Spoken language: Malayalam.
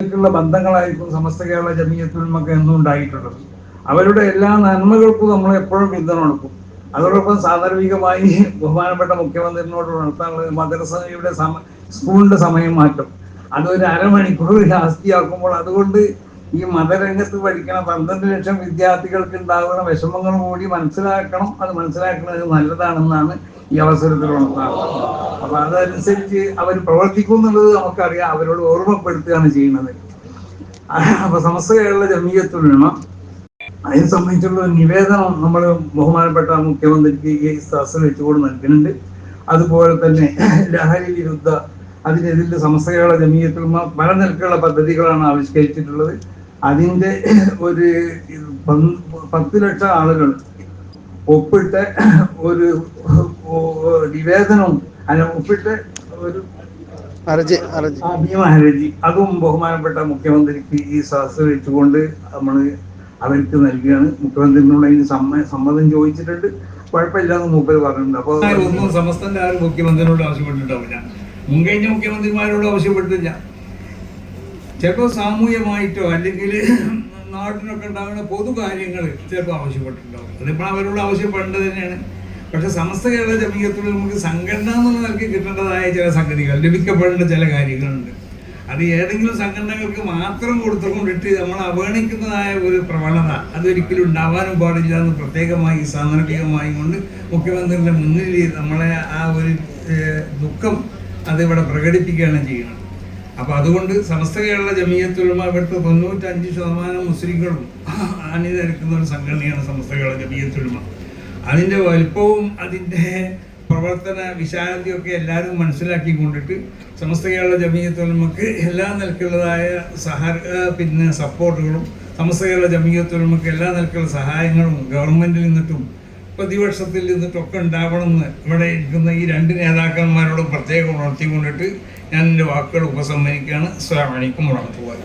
ുള്ള ബന്ധങ്ങളായിരിക്കും സമസ്ത കേരള ജമീയത്തുൽമൊക്കെ എന്നും ഉണ്ടായിട്ടുള്ളത്. അവരുടെ എല്ലാ നന്മകൾക്കും നമ്മൾ എപ്പോഴും പിന്തുണ കൊടുക്കും. അതോടൊപ്പം സാന്ദർഭികമായി ബഹുമാനപ്പെട്ട മുഖ്യമന്ത്രിനോട് നടത്താനുള്ള മദ്രസയുടെ സമ സ്കൂളിന്റെ സമയം മാറ്റം. അതൊരു അരമണിക്കൂർ ജാസ്തിയാക്കുമ്പോൾ അതുകൊണ്ട് ഈ മതരംഗത്ത് പഠിക്കണ പന്ത്രണ്ട് ലക്ഷം വിദ്യാർത്ഥികൾക്ക് ഉണ്ടാകുന്ന വിഷമങ്ങൾ കൂടി മനസ്സിലാക്കണം. അത് മനസ്സിലാക്കുന്നത് നല്ലതാണെന്നാണ് ഈ അവസരത്തിൽ ഉണർത്താറുള്ളത് അപ്പൊ അതനുസരിച്ച് അവർ പ്രവർത്തിക്കും എന്നുള്ളത് നമുക്കറിയാം. അവരോട് ഓർമ്മപ്പെടുത്തുകയാണ് ചെയ്യുന്നത്. അപ്പൊ കേരള ജമീയത്തുലമ അതിനെ സംബന്ധിച്ചുള്ള നിവേദനം നമ്മൾ ബഹുമാനപ്പെട്ട മുഖ്യമന്ത്രിക്ക് ഈ സദസ്സിൽ വെച്ചുകൊണ്ട് നൽകുന്നുണ്ട്. അതുപോലെ തന്നെ ലഹരി വിരുദ്ധ അതിനെതിരെ സമസ്ത കേരള ജമീയത്തുലമ പല നിരക്കുള്ള പദ്ധതികളാണ് ആവിഷ്കരിച്ചിട്ടുള്ളത്. അതിന്റെ ഒരു പത്ത് ലക്ഷം ആളുകൾ ഒപ്പിട്ട ഒരു നിവേദനവും അല്ല ഒപ്പിട്ട ഒരു ആ ഭീമഹരജി അതും ബഹുമാനപ്പെട്ട മുഖ്യമന്ത്രിക്ക് ഈ സദസ് വെച്ചുകൊണ്ട് നമ്മൾ അവർക്ക് നൽകുകയാണ് മുഖ്യമന്ത്രിനോട് അതിന് സമ്മ സമ്മതം ചോദിച്ചിട്ടുണ്ട്. കുഴപ്പമില്ലാന്ന് മൂപ്പര് പറഞ്ഞിട്ടുണ്ട്. അപ്പോൾ ഒന്നും സമസ്തന്റെ ആരും മുഖ്യമന്ത്രിയോട് ആവശ്യപ്പെട്ടിട്ടുണ്ടാവില്ല. മുൻകഴിഞ്ഞ മുഖ്യമന്ത്രിമാരോട് ആവശ്യപ്പെട്ടില്ല ചിലപ്പോൾ സാമൂഹ്യമായിട്ടോ അല്ലെങ്കിൽ നാട്ടിനൊക്കെ ഉണ്ടാകുന്ന പൊതു കാര്യങ്ങൾ ചിലപ്പോൾ ആവശ്യപ്പെട്ടിട്ടുണ്ടാവും. അതിപ്പോൾ അവരോട് ആവശ്യപ്പെടേണ്ടത് തന്നെയാണ്. പക്ഷെ സമസ്ത കേരള ജമീയത്തിൽ നമുക്ക് സംഘടന എന്നുള്ള നിലയ്ക്ക് കിട്ടേണ്ടതായ ചില സംഗതികൾ ലഭിക്കപ്പെടേണ്ട ചില കാര്യങ്ങളുണ്ട്. അത് ഏതെങ്കിലും സംഘടനകൾക്ക് മാത്രം കൊടുത്തുകൊണ്ടിട്ട് നമ്മൾ അവഗണിക്കുന്നതായ ഒരു പ്രവണത അതൊരിക്കലും ഉണ്ടാവാനും പാടില്ല എന്ന് പ്രത്യേകമായി സാന്ദർഭികമായി കൊണ്ട് മുഖ്യമന്ത്രിയുടെ മുന്നിൽ നമ്മളെ ആ ഒരു ദുഃഖം അതിവിടെ പ്രകടിപ്പിക്കുകയാണ് ചെയ്യുന്നത്. അപ്പൊ അതുകൊണ്ട് സമസ്ത കേരള ജമീയത്തുലമ ഇവിടുത്തെ തൊണ്ണൂറ്റഞ്ച് ശതമാനം മുസ്ലിങ്ങളും അണിനിരക്കുന്ന ഒരു സംഘടനയാണ് സമസ്ത കേരള ജമീയത്തുലമ അതിന്റെ വലിപ്പവും അതിന്റെ പ്രവർത്തന വിശാലതയൊക്കെ എല്ലാവരും മനസ്സിലാക്കി കൊണ്ടിട്ട് സമസ്ത കേരള ജമീയത്തുലമക്ക് എല്ലാ നിലക്കുള്ളതായ സഹ പിന്നെ സപ്പോർട്ടുകളും സമസ്ത കേരള ജമീയത്തുലമക്ക് എല്ലാ നിലക്കുള്ള സഹായങ്ങളും ഗവൺമെന്റിൽ നിന്നിട്ടും പ്രതിപക്ഷത്തിൽ നിന്നിട്ടൊക്കെ ഉണ്ടാവണമെന്ന് ഇവിടെ ഇരിക്കുന്ന ഈ രണ്ട് നേതാക്കന്മാരോട് പ്രത്യേകം ഉണർത്തിക്കൊണ്ടിട്ട് ഞാൻ എന്റെ വാക്കുകൾ ഉപസംഹരിക്കുകയാണ്. സ്വാമിക്കും വറഹ്മത്തുള്ളാഹി